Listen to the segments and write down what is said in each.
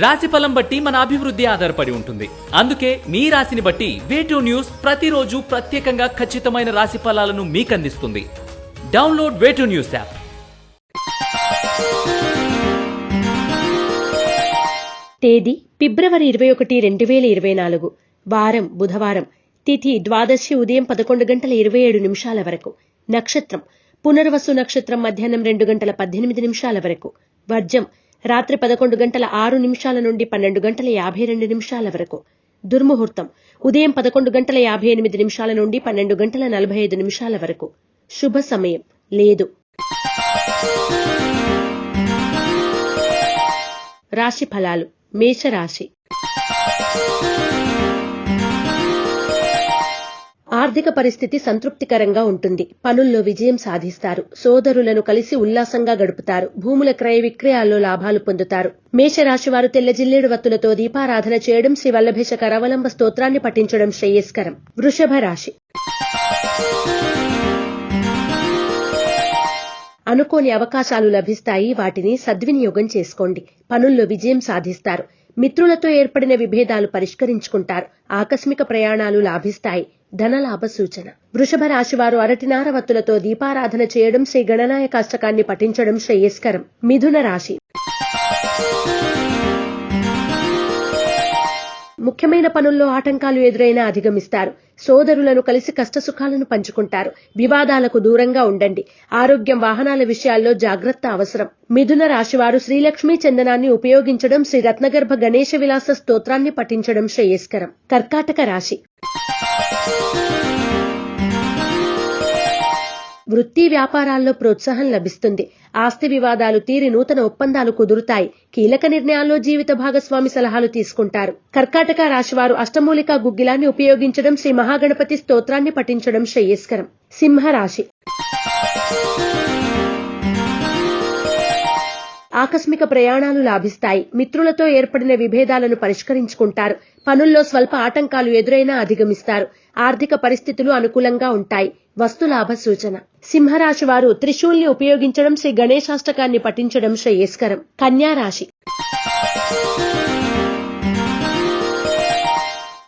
రాశి ఫలం బట్టి మన అభివృద్ధి ఆధారపడి ఉంటుంది. అందుకే మీ రాశిని బట్టి వేటూ న్యూస్ ప్రతిరోజు ప్రత్యేకంగా ఖచ్చితమైన రాశి ఫలాలను మీకు అందిస్తుంది డౌన్లోడ్ వేటూ న్యూస్ యాప్ తేదీ ఫిబ్రవరి ఇరవై ఒకటి రెండు వేల ఇరవై నాలుగు. వారం బుధవారం. తిథి ద్వాదశి ఉదయం పదకొండు గంటల ఇరవై ఏడు నిమిషాల వరకు. నక్షత్రం. పునర్వసు నక్షత్రం మధ్యాహ్నం రెండు గంటల పద్దెనిమిది నిమిషాల వరకు. వర్జం. రాత్రి పదకొండు గంటల ఆరు నిమిషాల నుండి పన్నెండు గంటల యాభై రెండు నిమిషాల వరకు. దుర్ముహూర్తం. ఉదయం పదకొండు గంటల యాభై ఎనిమిది నిమిషాల నుండి పన్నెండు గంటల నలభై ఐదు నిమిషాల వరకు. శుభ సమయం. లేదు. రాశి ఫలాలు. మేషరాశి. ఆర్థిక పరిస్థితి సంతృప్తికరంగా ఉంటుంది. పనుల్లో విజయం సాధిస్తారు. సోదరులను కలిసి ఉల్లాసంగా గడుపుతారు. భూముల క్రయ విక్రయాల్లో లాభాలు పొందుతారు. మేషరాశివారు తెల్ల జిల్లేడు వత్తులతో దీపారాధన చేయడం శ్రీ వల్లభేష కరవలంబ స్తోత్రాన్ని పఠించడం శ్రేయస్కరం. వృషభ రాశి. అనుకోని అవకాశాలు లభిస్తాయి. వాటిని సద్వినియోగం చేసుకోండి. పనుల్లో విజయం సాధిస్తారు. మిత్రులతో ఏర్పడిన విభేదాలు పరిష్కరించుకుంటారు. ఆకస్మిక ప్రయాణాలు లాభిస్తాయి. ధనలాభ సూచన. వృషభ రాశివారు అరటినార వత్తులతో దీపారాధన చేయడం శ్రీ గణనాయక అష్టకాన్ని పఠించడం శ్రేయస్కరం. మిథున రాశి. ముఖ్యమైన పనుల్లో ఆటంకాలు ఎదురైనా అధిగమిస్తారు. సోదరులను కలిసి కష్టసుఖాలను పంచుకుంటారు. వివాదాలకు దూరంగా ఉండండి. ఆరోగ్యం వాహనాల విషయాల్లో జాగ్రత్త అవసరం. మిథున రాశివారు శ్రీలక్ష్మీ చందనాన్ని ఉపయోగించడం శ్రీ రత్నగర్భ గణేశ విలాస స్తోత్రాన్ని పఠించడం శ్రేయస్కరం. కర్కాటక రాశి. వృత్తి వ్యాపారాల్లో ప్రోత్సాహం లభిస్తుంది. ఆస్తి వివాదాలు తీరి నూతన ఒప్పందాలు కుదురుతాయి. కీలక నిర్ణయాల్లో జీవిత భాగస్వామి సలహాలు తీసుకుంటారు. కర్కాటక రాశివారు అష్టమూలిక గుగ్గిలాన్ని ఉపయోగించడం శ్రీ మహాగణపతి స్తోత్రాన్ని పఠించడం శ్రేయస్కరం. సింహరాశి ఆకస్మిక ప్రయాణాలు లాభిస్తాయి. మిత్రులతో ఏర్పడిన విభేదాలను పరిష్కరించుకుంటారు. పనుల్లో స్వల్ప ఆటంకాలు ఎదురైనా అధిగమిస్తారు. ఆర్థిక పరిస్థితులు అనుకూలంగా ఉంటాయి. వస్తులాభ సూచన. సింహరాశి వారు త్రిశూల్ని ఉపయోగించడం శ్రీ గణేశాష్టకాన్ని పఠించడం శ్రేయస్కరం. కన్యా రాశి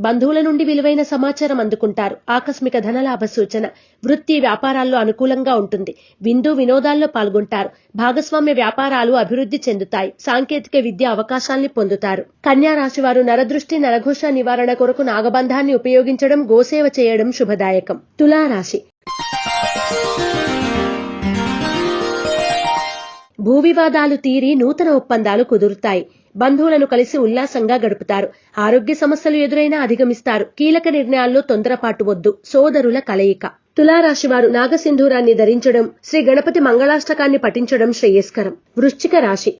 బంధువుల నుండి విలువైన సమాచారం అందుకుంటారు. ఆకస్మిక ధనలాభ సూచన. వృత్తి వ్యాపారాల్లో అనుకూలంగా ఉంటుంది. విందు వినోదాల్లో పాల్గొంటారు. భాగస్వామ్య వ్యాపారాలు అభివృద్ధి చెందుతాయి. సాంకేతిక విద్య అవకాశాల్ని పొందుతారు. కన్యా రాశి వారు నరదృష్టి నరఘోష నివారణ కొరకు నాగబంధాన్ని ఉపయోగించడం గోసేవ చేయడం శుభదాయకం. తులారాశి. భూ వివాదాలు తీరి నూతన ఒప్పందాలు కుదురుతాయి. బంధువులను కలిసి ఉల్లాసంగా గడుపుతారు. ఆరోగ్య సమస్యలు ఎదురైనా అధిగమిస్తారు. కీలక నిర్ణయాల్లో తొందరపాటు వద్దు. సోదరుల కలయిక. తులారాశి వారు నాగసింధూరాన్ని ధరించడం శ్రీ గణపతి మంగళాష్టకాన్ని పఠించడం శ్రేయస్కరం. వృశ్చిక రాశి.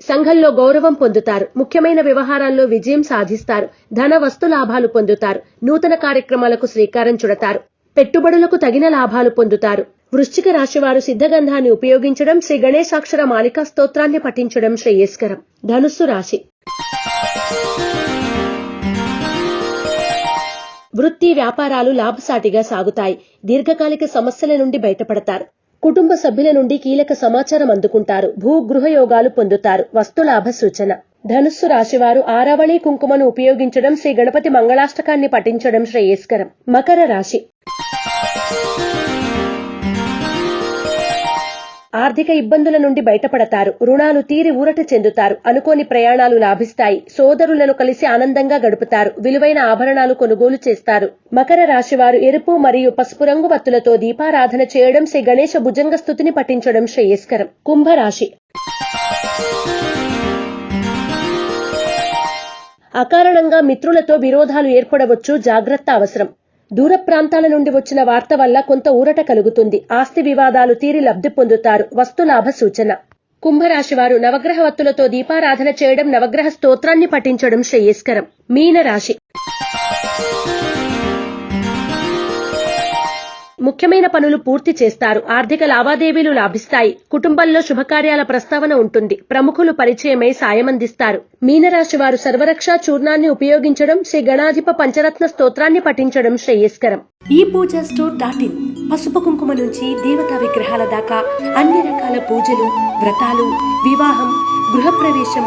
సంఘంలో గౌరవం పొందుతారు. ముఖ్యమైన వ్యవహారాల్లో విజయం సాధిస్తారు. ధన వస్తు లాభాలు పొందుతారు. నూతన కార్యక్రమాలకు శ్రీకారం చుడతారు. పెట్టుబడులకు తగిన లాభాలు పొందుతారు. వృశ్చిక రాశివారు సిద్ధగంధాన్ని ఉపయోగించడం శ్రీ గణేశాక్షర మాలికా స్తోత్రాన్ని పఠించడం శ్రేయస్కరం. ధనుస్సు రాశి. వృత్తి వ్యాపారాలు లాభసాటిగా సాగుతాయి. దీర్ఘకాలిక సమస్యల నుండి బయటపడతారు. కుటుంబ సభ్యుల నుండి కీలక సమాచారం అందుకుంటారు. భూ గృహ యోగాలు పొందుతారు వస్తులాభ సూచన. ధనుస్సు రాశివారు ఆరావళి కుంకుమను ఉపయోగించడం శ్రీ గణపతి మంగళాష్టకాన్ని పఠించడం శ్రేయస్కరం. మకర రాశి. ఆర్థిక ఇబ్బందుల నుండి బయటపడతారు. రుణాలు తీరి ఊరట చెందుతారు. అనుకోని ప్రయాణాలు లాభిస్తాయి. సోదరులను కలిసి ఆనందంగా గడుపుతారు. విలువైన ఆభరణాలు కొనుగోలు చేస్తారు. మకర రాశివారు ఎరుపు మరియు పసుపు రంగు వత్తులతో దీపారాధన చేయడం శ్రీ గణేశ భుజంగ స్థుతిని పఠించడం శ్రేయస్కరం. కుంభరాశి. అకారణంగా మిత్రులతో విరోధాలు ఏర్పడవచ్చు. జాగ్రత్త అవసరం. దూర ప్రాంతాల నుండి వచ్చిన వార్త వల్ల కొంత ఊరట కలుగుతుంది. ఆస్తి వివాదాలు తీరి లబ్ధి పొందుతారు. వస్తులాభ సూచన. కుంభరాశి వారు నవగ్రహ వత్తులతో దీపారాధన చేయడం నవగ్రహ స్తోత్రాన్ని పఠించడం శ్రేయస్కరం. మీన రాశి ముఖ్యమైన పనులు పూర్తి చేస్తారు. ఆర్థిక లావాదేవీలు లాభిస్తాయి. కుటుంబంలో శుభకార్యాల ప్రస్తావన ఉంటుంది. ప్రముఖులు పరిచయమై సాయమందిస్తారు మీనరాశి వారు సర్వరక్ష చూర్ణాన్ని ఉపయోగించడం శ్రీ గణాధిప పంచరత్న స్తోత్రాన్ని పఠించడం శ్రేయస్కరం. ఈ పూజ స్టోర్ డాట్ ఇన్. పసుపు కుంకుమ నుంచి దేవతా విగ్రహాల దాకా అన్ని రకాల పూజలు వ్రతాలు వివాహం గృహప్రవేశం